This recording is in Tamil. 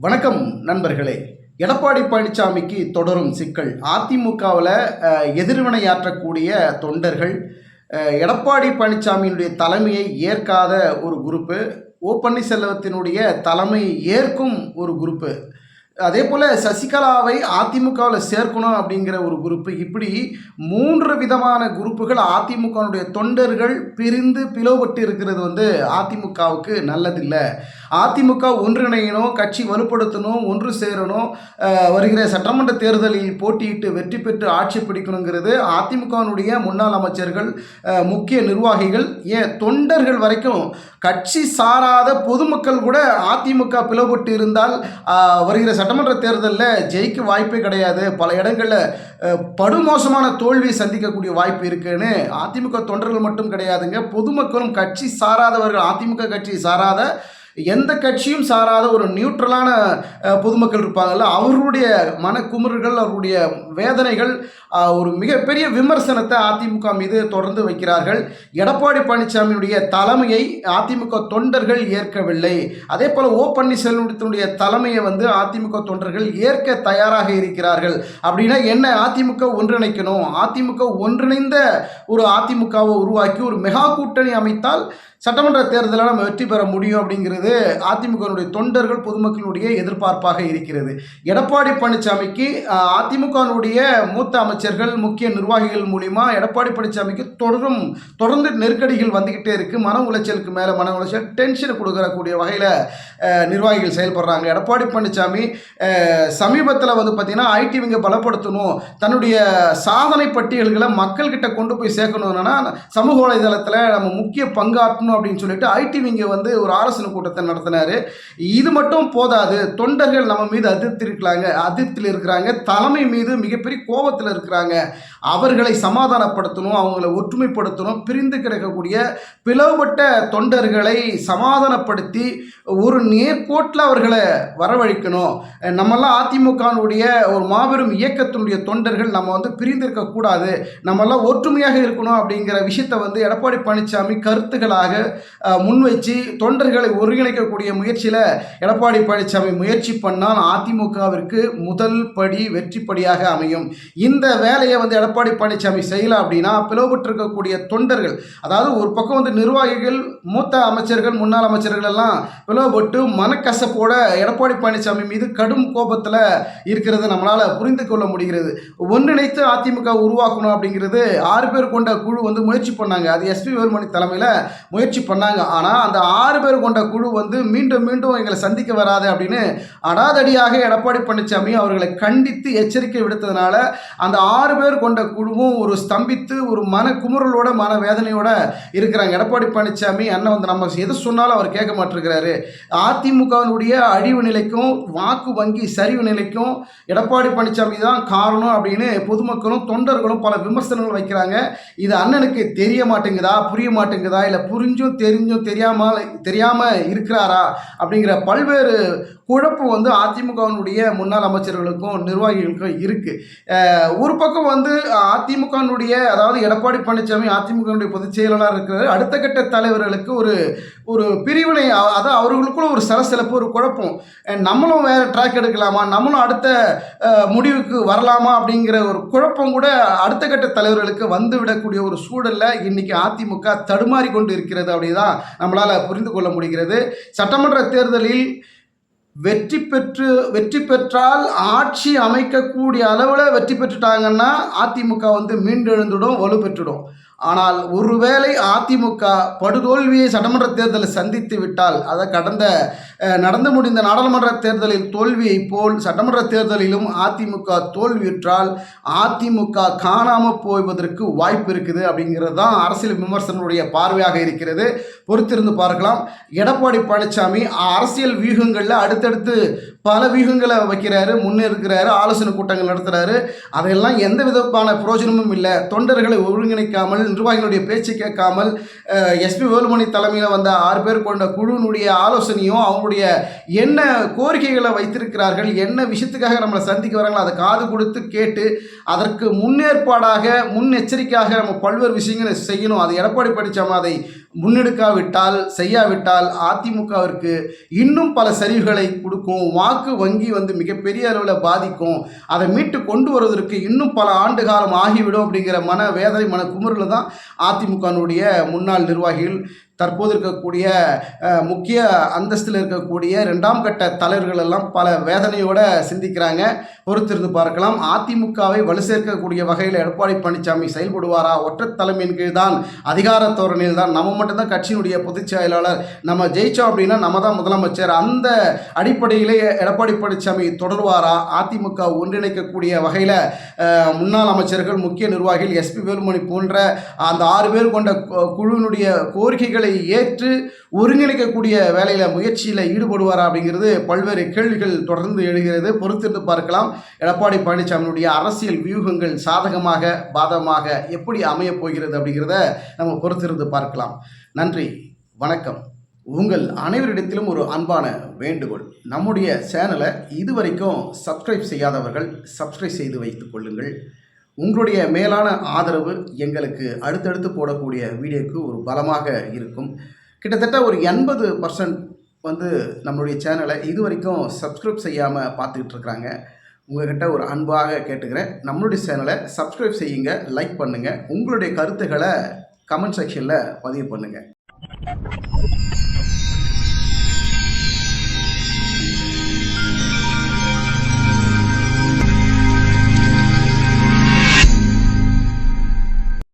வணக்கம் நண்பர்களே. எடப்பாடி பழனிசாமிக்கு தொடரும் சிக்கல். அதிமுகவில் எதிர்வினையாற்றக்கூடிய தொண்டர்கள் எடப்பாடி பழனிசாமியினுடைய தலைமையை ஏற்காத ஒரு குரூப்பு ஓ பன்னீர்செல்வத்தினுடைய தலைமை ஏற்கும் ஒரு குரூப்பு. அதே போல் சசிகலாவை அதிமுகவில் சேர்க்கணும் அப்படிங்கிற ஒரு குரூப்பு இப்படி மூன்று விதமான குரூப்புகள் அதிமுகனுடைய தொண்டர்கள் பிரிந்து பிளவுபட்டு இருக்கிறது வந்து அதிமுகவுக்கு நல்லதில்லை. அதிமுக ஒன்றிணையணும் கட்சி வலுப்படுத்தணும் ஒன்று சேரணும் வருகிற சட்டமன்ற தேர்தலில் போட்டியிட்டு வெற்றி பெற்று ஆட்சி பிடிக்கணுங்கிறது அதிமுகவினுடைய முன்னாள் அமைச்சர்கள் முக்கிய நிர்வாகிகள். ஏன்? தொண்டர்கள் வரைக்கும் கட்சி சாராத பொதுமக்கள் கூட அதிமுக பிளவுபட்டு இருந்தால் வருகிற வருகிற சட்டமன்ற தேர்தலில் ஜெயிக்க வாய்ப்பே கிடையாது. பல இடங்களில் படுமோசமான தோல்வியை சந்திக்கக்கூடிய வாய்ப்பு இருக்குன்னு அதிமுக தொண்டர்கள் மட்டும் கிடையாதுங்க. பொதுமக்களும் கட்சி சாராதவர்கள் அதிமுக கட்சி சாராத எந்த கட்சியும் சாராத ஒரு நியூட்ரலான பொதுமக்கள் இருப்பாங்கல்ல அவர்களுடைய மனக்குமுறுகள் அவருடைய வேதனைகள் ஒரு மிகப்பெரிய விமர்சனத்தை அதிமுக மீது தொடர்ந்து வைக்கிறார்கள். எடப்பாடி பழனிசாமியுடைய தலைமையை அதிமுக தொண்டர்கள் ஏற்கவில்லை. அதே போல் ஓ பன்னீர்செல்வத்தினுடைய தலைமையை வந்து அதிமுக தொண்டர்கள் ஏற்க தயாராக இருக்கிறார்கள். அப்படின்னா என்ன அதிமுக ஒன்றிணைக்கணும்? அதிமுக ஒன்றிணைந்த ஒரு அதிமுகவை உருவாக்கி ஒரு மெகா கூட்டணி அமைத்தால் சட்டமன்ற தேர்தலில் நம்ம வெற்றி பெற முடியும் அப்படிங்கிறது அதிமுகனுடைய தொண்டர்கள் பொதுமக்களுடைய எதிர்பார்ப்பாக இருக்கிறது. எடப்பாடி பழனிசாமிக்கு அதிமுகனுடைய அதிமுகவினுடைய மூத்த அமைச்சர்கள் முக்கிய நிர்வாகிகள் மூலிமா எடப்பாடி பழனிசாமிக்கு தொடரும் தொடர்ந்து நெருக்கடிகள் வந்துக்கிட்டே இருக்குது மன உளைச்சலுக்கு மேலே மன உளைச்சல் டென்ஷனை கொடுக்கறக்கூடிய வகையில் நிர்வாகிகள் செயல்படுறாங்க. எடப்பாடி பழனிசாமி சமீபத்தில் வந்து பார்த்திங்கன்னா ஐடிவிங்க பலப்படுத்தணும் தன்னுடைய சாதனை பட்டியல்களை மக்கள்கிட்ட கொண்டு போய் சேர்க்கணும்னா சமூக வலைதளத்தில் நம்ம முக்கிய பண்ணணும் அப்படின்னு சொல்லிட்டு ஐடிவிங்க வந்து ஒரு ஆலோசனை கூட்டத்தை நடத்தினார். இது மட்டும் போதாது தொண்டர்கள் நம்ம மீது அதிருப்தி இருக்கிறாங்க அதிருப்தியில் இருக்கிறாங்க. தலைமை மீது மிகப்பெரிய கோபத்தில் இருக்கிறாங்க. அவர்களை சமாதானப்படுத்தணும் அவங்கள ஒற்றுமைப்படுத்தணும் பிரிந்து கிடக்கக்கூடிய பிளவுபட்ட தொண்டர்களை சமாதானப்படுத்தி ஒரு நேர்கோட்டில் அவர்களை வரவழைக்கணும். நம்மெல்லாம் அதிமுகனுடைய ஒரு மாபெரும் இயக்கத்தினுடைய தொண்டர்கள் நம்ம வந்து பிரிந்திருக்கக்கூடாது நம்மெல்லாம் ஒற்றுமையாக இருக்கணும் அப்படிங்கிற விஷயத்தை வந்து எடப்பாடி பழனிசாமி கருத்துக்களாக முன்வைச்சு தொண்டர்களை ஒருங்கிணைக்கக்கூடிய முயற்சியில் எடப்பாடி பழனிசாமி முயற்சி பண்ணால் அதிமுகவிற்கு முதல் படி வெற்றிப்படியாக அமையும். இந்த வேலையை வந்து எடப்பாடி பழனிசாமி செய்யலாம் அப்படின்னா பிளவுபட்டிருக்கக்கூடிய தொண்டர்கள் அதாவது ஒரு பக்கம் வந்து நிர்வாகிகள் மூத்த அமைச்சர்கள் முன்னாள் அமைச்சர்கள் எல்லாம் பிளவுபட்டு மனக்கசப்போட எடப்பாடி பழனிசாமி மீது கடும் கோபத்தில் இருக்கிறது நம்மளால் புரிந்து கொள்ள முடிகிறது. ஒன்றிணைத்து அதிமுக உருவாக்கணும் அப்படிங்கிறது ஆறு பேர் கொண்ட குழு வந்து முயற்சி பண்ணாங்க. அது எஸ்பி வேலுமணி தலைமையில் முயற்சி முயற்சி பண்ணாங்க. ஆனால் அந்த ஆறு பேர் கொண்ட குழு வந்து மீண்டும் மீண்டும் எங்களை சந்திக்க வராது அப்படின்னு அடாதடியாக எடப்பாடி பழனிசாமி அவர்களை கண்டித்து எச்சரிக்கை விடுத்ததுனால அந்த ஆறு பேர் கொண்ட குழுவும் ஒரு ஸ்தம்பித்து ஒரு மன குமுறலோட மன வேதனையோட இருக்கிறாங்க. எடப்பாடி பழனிசாமி அண்ணன் வந்து நம்ம எது சொன்னாலும் அவர் கேட்க மாட்டிருக்கிறாரு. அதிமுகவினுடைய அழிவு நிலைக்கும் வாக்கு வங்கி சரிவு நிலைக்கும் எடப்பாடி பழனிசாமி தான் காரணம் அப்படின்னு பொதுமக்களும் தொண்டர்களும் பல விமர்சனங்கள் வைக்கிறாங்க. இது அண்ணனுக்கு தெரிய மாட்டேங்குதா புரிய மாட்டேங்குதா இல்லை புரிஞ்சு புரிஞ்சும் தெரிஞ்சும் தெரியாமல் தெரியாமல் இருக்கிறாரா அப்படிங்கிற பல்வேறு குழப்பம் வந்து அதிமுகவினுடைய முன்னாள் அமைச்சர்களுக்கும் நிர்வாகிகளுக்கும் இருக்குது ஒரு பக்கம் வந்து அதிமுகவினுடைய அதாவது எடப்பாடி பழனிசாமி அதிமுகவினுடைய பொதுச் செயலாளர் இருக்கிறாரு. அடுத்த கட்ட தலைவர்களுக்கு ஒரு ஒரு பிரிவினை அதாவது அவர்களுக்குள்ள ஒரு சலசலப்பு ஒரு குழப்பம். நம்மளும் வேறு ட்ராக் எடுக்கலாமா? நம்மளும் அடுத்த முடிவுக்கு வரலாமா? அப்படிங்கிற ஒரு குழப்பம் கூட அடுத்த கட்ட தலைவர்களுக்கு வந்து விடக்கூடிய ஒரு சூழலில் இன்றைக்கி அதிமுக தடுமாறி கொண்டு இருக்கிறது அப்படிதான் நம்மளால் புரிந்து கொள்ள முடிகிறது. சட்டமன்ற தேர்தலில் வெற்றி பெற்று வெற்றி பெற்றால் ஆட்சி அமைக்கக்கூடிய அளவில் வெற்றி பெற்றுட்டாங்கன்னா அதிமுக வந்து மீண்டெழுந்துடும் வலுப்பெற்றுடும். ஆனால் ஒருவேளை அதிமுக படுதோல்வியை சட்டமன்ற தேர்தலில் சந்தித்து விட்டால் அதை கடந்த நடந்து முடிந்த நாடாளுமன்ற தேர்தலில் தோல்வியைப் போல் சட்டமன்ற தேர்தலிலும் அதிமுக தோல்வியுற்றால் அதிமுக காணாமல் போவதற்கு வாய்ப்பு இருக்குது அப்படிங்கிறது தான் அரசியல் விமர்சனங்களுடைய பார்வையாக இருக்கிறது. பொறுத்திருந்து பார்க்கலாம். எடப்பாடி பழனிசாமி அரசியல் வியூகங்களில் அடுத்தடுத்து பல வியூகங்களை வைக்கிறாரு முன்னேறுக்கிறாரு ஆலோசனை கூட்டங்கள் நடத்துகிறாரு அதையெல்லாம் எந்த விதமான பிரயோஜனமும் இல்லை. தொண்டர்களை ஒருங்கிணைக்காமல் நிர்வாகிகளுடைய பேச்சு கேட்காமல் எஸ்பி வேலுமணி தலைமையில் வந்த ஆறு பேர் கொண்ட குழுவினுடைய ஆலோசனையும் அவங்களுடைய என்ன கோரிக்கைகளை வைத்திருக்கிறார்கள் என்ன விஷயத்துக்காக நம்மளை சந்திக்க வராங்களோ அதை காது கொடுத்து கேட்டு அதற்கு முன்னேற்பாடாக முன்னெச்சரிக்கையாக நம்ம பல்வேறு விஷயங்களை செய்யணும். அது எடப்பாடி பழனிசாமி அதை முன்னெடுக்காவிட்டால் செய்யாவிட்டால் அதிமுகவிற்கு இன்னும் பல சரிவுகளை கொடுக்கும். வாக்கு வங்கி வந்து மிகப்பெரிய அளவில் பாதிக்கும். அதை மீட்டு கொண்டு வருவதற்கு இன்னும் பல ஆண்டு காலம் ஆகிவிடும் அப்படிங்கிற மன வேதனை மன குமுறில் தான் அதிமுகனுடைய முன்னாள் நிர்வாகிகள் தற்போது இருக்கக்கூடிய முக்கிய அந்தஸ்தில் இருக்கக்கூடிய ரெண்டாம் கட்ட தலைவர்கள் எல்லாம் பல வேதனையோட சிந்திக்கிறாங்க. பொறுத்திருந்து பார்க்கலாம். அதிமுகவை வலு சேர்க்கக்கூடிய வகையில் எடப்பாடி பழனிசாமி செயல்படுவாரா? ஒற்றை தலைமையின் கீழ் தான் அதிகார தோரணையில் தான் நம்ம மட்டும்தான் கட்சியினுடைய பொதுச் செயலாளர். நம்ம ஜெயிச்சோம் அப்படின்னா நம்ம தான் முதலமைச்சர். அந்த அடிப்படையிலே எடப்பாடி பழனிசாமி தொடர்வாரா? அதிமுக ஒன்றிணைக்கக்கூடிய வகையில் முன்னாள் அமைச்சர்கள் முக்கிய நிர்வாகிகள் எஸ்பி வேலுமணி போன்ற அந்த ஆறு பேர் கொண்ட கு- குழுவினுடைய கோரிக்கைகளை ஏற்று ஒருங்கிணைக்கக்கூடிய வேலையில் முயற்சியில் ஈடுபடுவாரா அப்படிங்கிறது பல்வேறு கேள்விகள் தொடர்ந்து எழுகிறது. பொறுத்திருந்து பார்க்கலாம். எடப்பாடி பழனிசாமியினுடைய அரசியல் வியூகங்கள் சாதகமாக பாதகமாக எப்படி அமையப் போகிறது அப்படிங்கிறத நம்ம பொறுத்திருந்து பார்க்கலாம். நன்றி. வணக்கம். உங்கள் அனைவரிடத்திலும் ஒரு அன்பான வேண்டுகோள். நம்முடைய சேனலை இதுவரைக்கும் சப்ஸ்கிரைப் செய்யாதவர்கள் சப்ஸ்கிரைப் செய்து வைத்துக் கொள்ளுங்கள். உங்களுடைய மேலான ஆதரவு எங்களுக்கு அடுத்தடுத்து போடக்கூடிய வீடியோக்கு ஒரு பலமாக இருக்கும். கிட்டத்தட்ட ஒரு எண்பது பர்சன்ட் வந்து நம்மளுடைய சேனலை இது வரைக்கும் சப்ஸ்கிரைப் செய்யாமல் பார்த்துக்கிட்டு இருக்கிறாங்க. உங்கள்கிட்ட ஒரு அன்பாக கேட்டுக்கிறேன். நம்மளுடைய சேனலை சப்ஸ்கிரைப் செய்யுங்க லைக் பண்ணுங்கள் உங்களுடைய கருத்துக்களை கமெண்ட் செக்ஷனில் பதிவு பண்ணுங்கள்